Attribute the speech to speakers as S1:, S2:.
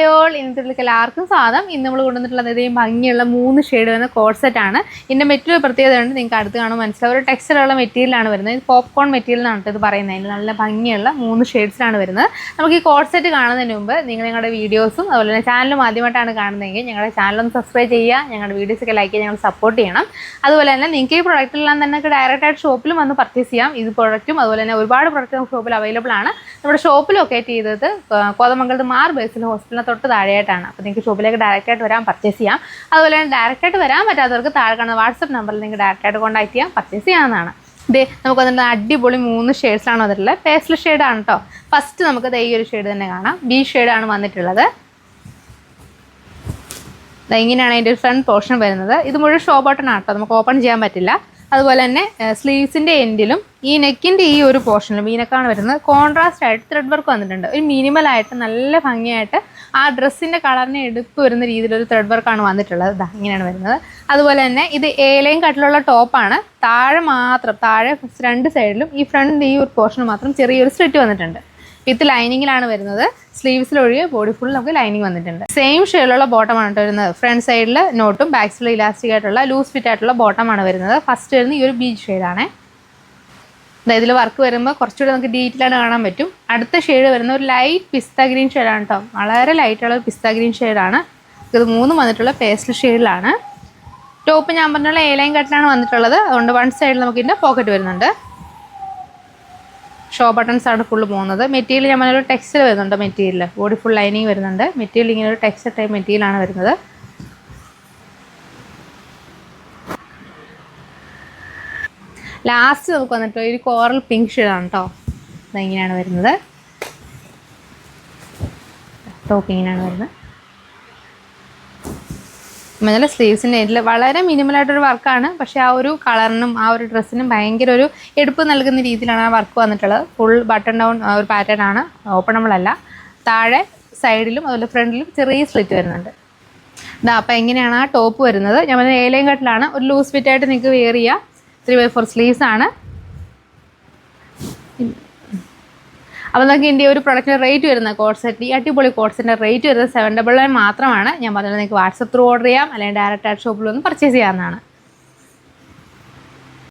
S1: Hi all ഇന്നത്തെ എല്ലാവർക്കും സ്വാഗതം ഇന്ന് നമ്മൾ കൊണ്ടുവന്നിട്ടുള്ളത് ഇതേയും ഭംഗിയുള്ള മൂന്ന് ഷെയ്ഡ് വരുന്ന കോഡ്സെറ്റ് ആണ്. ഇതിന്റെ മെറ്റീരിയൽ പ്രത്യേകത ഉണ്ട്. നിങ്ങൾക്ക് അടുത്ത് കാണുമ്പോൾ മനസ്സിലാവും. ഒരു ടെക്സ്ചറുള്ള മെറ്റീരിയലാണ് വരുന്നത്. ഇത് പോപ്കോൺ മെറ്റീരിയൽ എന്നാണ് ഇത് പറയുന്നത്. അതിൽ നല്ല ഭംഗിയുള്ള മൂന്ന് ഷെയ്ഡ്സിലാണ് വരുന്നത്. നമുക്ക് ഈ കോഡ്സെറ്റ് കാണുന്നതിന് മുമ്പ് നിങ്ങൾ ഞങ്ങളുടെ വീഡിയോസും അതുപോലെ തന്നെ ചാനലും ആദ്യമായിട്ടാണ് കാണുന്നതെങ്കിൽ ഞങ്ങളുടെ ചാനലൊന്ന് സബ്സ്ക്രൈബ് ചെയ്യുക. ഞങ്ങളുടെ വീഡിയോസൊക്കെ ലൈക്ക് ചെയ്യുക. ഞങ്ങൾ സപ്പോർട്ട് ചെയ്യണം. അതുപോലെ തന്നെ നിങ്ങൾക്ക് ഈ പ്രൊഡക്റ്റെല്ലാം തന്നെ ഡയറക്റ്റ് ആയിട്ട് ഷോപ്പിലും വന്ന് പർച്ചേസ് ചെയ്യാം. ഇത് പ്രൊഡക്റ്റും അതുപോലെ തന്നെ ഒരുപാട് പ്രൊഡക്റ്റ് ഷോപ്പിൽ അവൈലബിൾ ആണ്. നമ്മുടെ ഷോപ്പ് ലൊക്കേറ്റ് ചെയ്തത് കോതമംഗലത്ത് മാർ ബേസിൽ ഹോസ്പിറ്റലിന് തൊട്ട് താഴെയായിട്ടാണ്. അപ്പോൾ നിങ്ങൾക്ക് ഷോപ്പിലേക്ക് ഡയറക്റ്റായിട്ട് വരാം പർച്ചേസ് ചെയ്യാം. അതുപോലെ തന്നെ ഡയറക്റ്റായിട്ട് വരാൻ പറ്റാത്തവർക്ക് താഴെ കാണുന്ന വാട്സപ്പ് നമ്പറിൽ നിങ്ങൾക്ക് ഡയറക്റ്റായിട്ട് കോൺടാക്ട് ചെയ്യാം പർച്ചേസ് ചെയ്യാവുന്നതാണ്. ഇതേ നമുക്ക് വന്നിട്ട് അടിപൊളി മൂന്ന് ഷെയ്ഡ്സാണ് വന്നിട്ടുള്ളത് പേസ്റ്റൽ ഷെയ്ഡാണ് കേട്ടോ ഫസ്റ്റ് നമുക്ക് ഈ ഒരു ഷെയ്ഡ് തന്നെ കാണാം. ബി ഷെയ്ഡാണ് വന്നിട്ടുള്ളത്. ഇങ്ങനെയാണ് അതിന്റെ ഒരു ഫ്രണ്ട് പോർഷൻ വരുന്നത്. ഇത് മുഴുവൻ ഷോ ബട്ടൺ കേട്ടോ നമുക്ക് ഓപ്പൺ ചെയ്യാൻ പറ്റില്ല. അതുപോലെ തന്നെ സ്ലീവ്സിന്റെ എൻഡിലും ഈ നെക്കിന്റെ ഈ ഒരു പോർഷനിലും മീനക്കാണ് നെക്കാണ് വരുന്നത്. കോൺട്രാസ്റ്റ് ആയിട്ട് ത്രെഡ് വർക്ക് വന്നിട്ടുണ്ട്. ഒരു മിനിമൽ ആയിട്ട് നല്ല ഭംഗിയായിട്ട് ആ ഡ്രസ്സിന്റെ കളറിനെ എടുപ്പ് വരുന്ന രീതിയിലൊരു ത്രെഡ് വർക്കാണ് വന്നിട്ടുള്ളത്. ദാ ഇങ്ങനെയാണ് വരുന്നത്. അതുപോലെ തന്നെ ഇത് ഏലയും കട്ടിലുള്ള ടോപ്പാണ് താഴെ മാത്രം താഴെ രണ്ട് സൈഡിലും ഈ ഫ്രണ്ട് ഈ ഒരു പോർഷൻ മാത്രം ചെറിയൊരു സ്ലിറ്റ് വന്നിട്ടുണ്ട്. വിത്ത് ലൈനിങ്ങിലാണ് വരുന്നത്. സ്ലീവ്സിലൊഴികെ ബോഡി ഫുൾ നമുക്ക് ലൈനിങ് വന്നിട്ടുണ്ട്. സെയിം ഷെയിലുള്ള ബോട്ടമാണ് വരുന്നത്. ഫ്രണ്ട് സൈഡിൽ നോട്ടും ബാക്ക് സൈഡിൽ ഇലാസ്റ്റിക് ആയിട്ടുള്ള ലൂസ് ഫിറ്റ് ആയിട്ടുള്ള ബോട്ടമാണ് വരുന്നത്. ഫസ്റ്റ് വരുന്നത് ഈ ഒരു ബീച്ച് ഷെയ്ഡാണ് ഇതിൽ വർക്ക് വരുമ്പോൾ കുറച്ചുകൂടി നമുക്ക് ഡീറ്റെയിൽ ആയിട്ട് കാണാൻ പറ്റും. അടുത്ത ഷെയ്ഡ് വരുന്ന ഒരു ലൈറ്റ് പിസ്ത ഗ്രീൻ ഷെയ്ഡാണ് കേട്ടോ വളരെ ലൈറ്റുള്ള ഒരു പിസ്ത ഗ്രീൻ ഷെയ്ഡാണ് ഇത് മൂന്നും വന്നിട്ടുള്ള പേസ്റ്റൽ ഷെയ്ഡിലാണ് ടോപ്പ് ഞാൻ പറഞ്ഞുള്ള ഏലൈൻ കട്ടിലാണ് വന്നിട്ടുള്ളത്. അതുകൊണ്ട് വൺ സൈഡിൽ നമുക്ക് ഇതിന്റെ പോക്കറ്റ് വരുന്നുണ്ട്. ഷോ ബട്ടൺസ് ആണ് ഫുള്ള് പോകുന്നത്. മെറ്റീരിയൽ ഞാൻ പറഞ്ഞൊരു ടെക്സ്റ്റർ വരുന്നുണ്ട് മെറ്റീരിയൽ ബോഡി ഫുൾ ലൈനിങ് വരുന്നുണ്ട്. മെറ്റീരിയൽ ഇങ്ങനെ ഒരു ടെക്സ്റ്റർ ടൈപ്പ് മെറ്റീരിയലാണ് വരുന്നത്. ലാസ്റ്റ് നമുക്ക് വന്നിട്ട് ഒരു കോറൽ പിങ്ക് ഷെയ്ഡാണ് കേട്ടോ ഇതെങ്ങനെയാണ് വരുന്നത്. ടോപ്പ് ഇങ്ങനെയാണ് വരുന്നത്. നല്ല സ്ലീവ്സിന്റെ ഇതിൽ വളരെ മിനിമലായിട്ടൊരു വർക്കാണ് പക്ഷേ ആ ഒരു കളറിനും ആ ഒരു ഡ്രസ്സിനും ഭയങ്കര ഒരു എടുപ്പ് നൽകുന്ന രീതിയിലാണ് ആ വർക്ക് വന്നിട്ടുള്ളത്. ഫുൾ ബട്ടൺ ഡൗൺ ഒരു പാറ്റേൺ ആണ്. ഓപ്പണബിളല്ല താഴെ സൈഡിലും അതുപോലെ ഫ്രണ്ടിലും ചെറിയ സ്ലിറ്റ് വരുന്നുണ്ട്. ഇതാ അപ്പോൾ എങ്ങനെയാണ് ആ ടോപ്പ് വരുന്നത്. ഞാൻ പറഞ്ഞ ഏലയും കട്ടിലാണ്. ഒരു ലൂസ് ഫിറ്റായിട്ട് നിങ്ങൾക്ക് വെയർ ചെയ്യാം. ത്രീ ബൈ ഫോർ സ്ലീവ്സ് ആണ്. അപ്പോൾ നമുക്ക് ഇതിന്റെ ഒരു പ്രൊഡക്റ്റിന്റെ റേറ്റ് വരുന്നത് കോഡ്സെറ്റ് ഈ അടിപൊളി കോഡ്സിന്റെ റേറ്റ് വരുന്നത് സെവൻ ഡബിൾ നയൻ മാത്രമാണ്. ഞാൻ പറഞ്ഞത് നിങ്ങൾക്ക് വാട്സപ്പ് ത്രൂ ഓർഡർ ചെയ്യാം അല്ലെങ്കിൽ ഡയറക്റ്റ് ആയിട്ട് ഷോപ്പിൽ വന്ന് പർച്ചേസ് ചെയ്യാവുന്നതാണ്.